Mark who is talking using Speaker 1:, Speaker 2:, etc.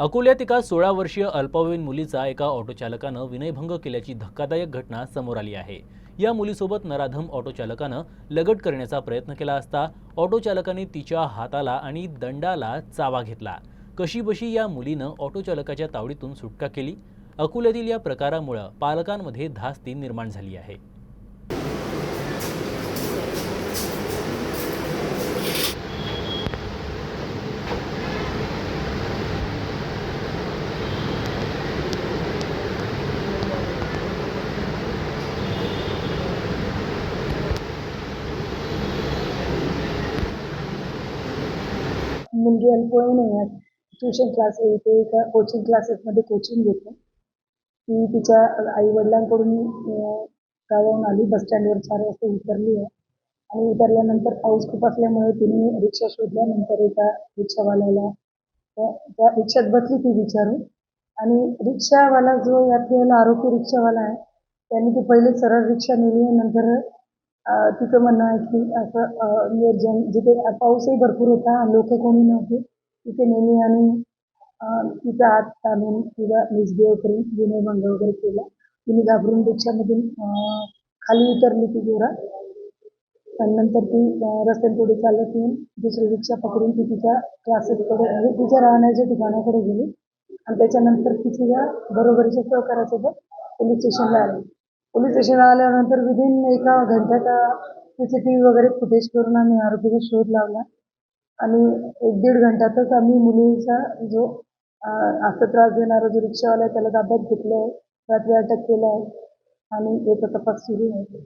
Speaker 1: अकोल्यात एका सोळा वर्षीय अल्पवयीन मुलीचा एका ऑटोचालकानं विनयभंग केल्याची धक्कादायक घटना समोर आली आहे. या मुलीसोबत नराधम ऑटोचालकानं लगट करण्याचा प्रयत्न केला असता ऑटोचालकाने तिच्या हाताला आणि दंडाला चावा घेतला. कशीबशी या मुलीनं ऑटोचालकाच्या तावडीतून सुटका केली. अकोल्यातील या प्रकारामुळं पालकांमध्ये धास्ती निर्माण झाली आहे.
Speaker 2: मुलगी अल्पवयीन आहे ट्युशन क्लास येते एका कोचिंग क्लासेसमध्ये कोचिंग घेते. ती तिच्या आईवडिलांकडून गावाहून आली. बस स्टँडवर चार वाजता उतरली आहे. आणि उतरल्यानंतर पाऊस खूप असल्यामुळे तिने रिक्षा शोधल्यानंतर एका रिक्षावाल्याला त्या त्या रिक्षात बसली ती विचारून. आणि रिक्षावाला जो यातलेला आरोपी रिक्षावाला आहे त्यांनी ती पहिले सरळ रिक्षा नेली. आहे नंतर तिचं म्हणणं आहे की असं निर्जन म्हणजे जिथे पाऊसही भरपूर होता लोक कोणी नव्हते तिथे नेहमी आणि तिचा हात ताणून तिला मिसबिहेव करून विनयभंग वगैरे केला. तिने घाबरून रिक्षामधून खाली उतरली ती जोरात. आणि नंतर ती रस्त्यात पुढे चालत येऊन दुसरी रिक्षा पकडून ती तिच्या क्लासेसकडे म्हणजे तिच्या राहण्याच्या ठिकाणाकडे गेली. आणि त्याच्यानंतर ती तिच्या बरोबरीच्या सहकारासोबत पोलीस स्टेशनला आली. पोलीस स्टेशनला आल्यानंतर विदिन एका घंट्याचा सी सी टी व्ही वगैरे फुटेज करून आम्ही आरोपीचा शोध लावला. आणि एक दीड घंट्यातच आम्ही मुलीचा जो असा त्रास देणारा जो रिक्षावाला आहे त्याला ताब्यात घेतलं आहे. रात्री अटक केलं आहे. आणि याचा तपास सुरू आहे.